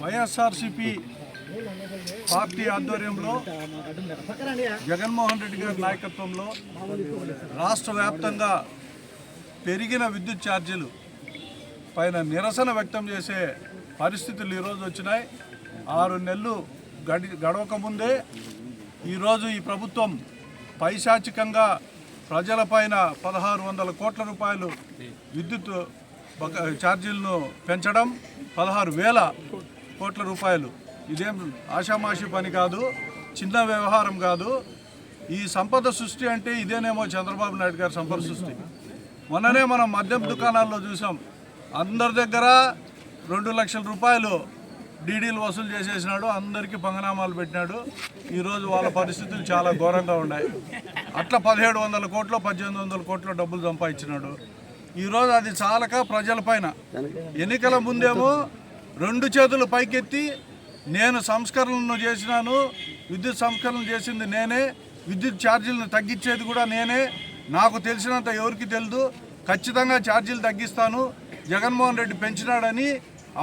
YSRCP party ఆధ్వర్యంలో జగన్మోహన్ రెడ్డి గారి నాయకత్వంలో రాష్ట్ర వ్యాప్తంగా పెరిగిన విద్యుత్ ఛార్జీలు పైన నిరసన వ్యక్తం చేసే పరిస్థితులు ఈరోజు వచ్చినాయి. ఆరు నెలలు గడి గడవకముందే ఈరోజు ఈ ప్రభుత్వం పైశాచికంగా ప్రజలపైన పదహారు వందల కోట్ల రూపాయలు విద్యుత్ ఛార్జీలను పెంచడం పదహారు వేల కోట్ల రూపాయలు. ఇదేం ఆషామాషి పని కాదు చిన్న వ్యవహారం కాదు. ఈ సంపద సృష్టి అంటే ఇదేనేమో చంద్రబాబు నాయుడు గారి సంపద సృష్టి. మొన్ననే మనం మద్యం దుకాణాల్లో చూసాం. అందరి దగ్గర రెండు లక్షల రూపాయలు డీడీలు వసూలు చేసేసినాడు అందరికీ పంగనామాలు పెట్టినాడు. ఈరోజు వాళ్ళ పరిస్థితులు చాలా ఘోరంగా ఉన్నాయి. అట్లా పదిహేడు వందల కోట్లు పద్దెనిమిది వందల కోట్లు డబ్బులు సంపాదించినాడు. ఈరోజు అది చాలక ప్రజలపైన ఎన్నికల ముందేమో రెండు చేతులు పైకెత్తి నేను సంస్కరణలను చేసినాను విద్యుత్ సంస్కరణలు చేసింది నేనే విద్యుత్ ఛార్జీలను తగ్గించేది కూడా నేనే. నాకు తెలిసినంత ఎవరికి తెలియదు ఖచ్చితంగా ఛార్జీలు తగ్గిస్తాను జగన్మోహన్ రెడ్డి పెంచినాడని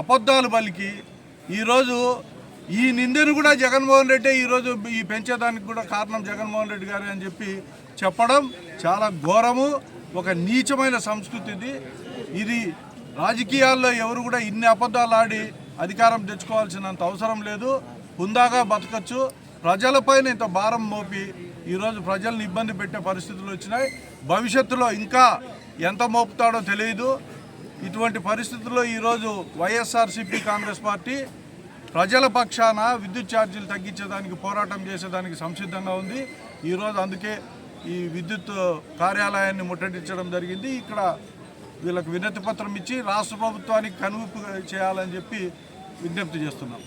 అబద్ధాలు పలికి. ఈరోజు ఈ నిందను కూడా జగన్మోహన్ రెడ్డి ఈరోజు ఈ పెంచేదానికి కూడా కారణం జగన్మోహన్ రెడ్డి గారే అని చెప్పి చెప్పడం చాలా ఘోరము ఒక నీచమైన సంస్కృతి ఇది. ఇది రాజకీయాల్లో ఎవరు కూడా ఇన్ని అబద్ధాలు ఆడి అధికారం తెచ్చుకోవాల్సినంత అవసరం లేదు. హుందాగా బతకచ్చు. ప్రజలపైన ఇంత భారం మోపి ఈరోజు ప్రజల్ని ఇబ్బంది పెట్టే పరిస్థితులు వచ్చినాయి. భవిష్యత్తులో ఇంకా ఎంత మోపుతాడో తెలియదు. ఇటువంటి పరిస్థితుల్లో ఈరోజు వైఎస్ఆర్సీపీ కాంగ్రెస్ పార్టీ ప్రజల పక్షాన విద్యుత్ ఛార్జీలు తగ్గించేదానికి పోరాటం చేసేదానికి సంసిద్ధంగా ఉంది. ఈరోజు అందుకే ఈ విద్యుత్ కార్యాలయాన్ని ముట్టడించడం జరిగింది. ఇక్కడ వీళ్ళకి వినతి పత్రం ఇచ్చి రాష్ట్ర ప్రభుత్వానికి కనువిప్పు చేయాలని చెప్పి విజ్ఞప్తి చేస్తున్నాం.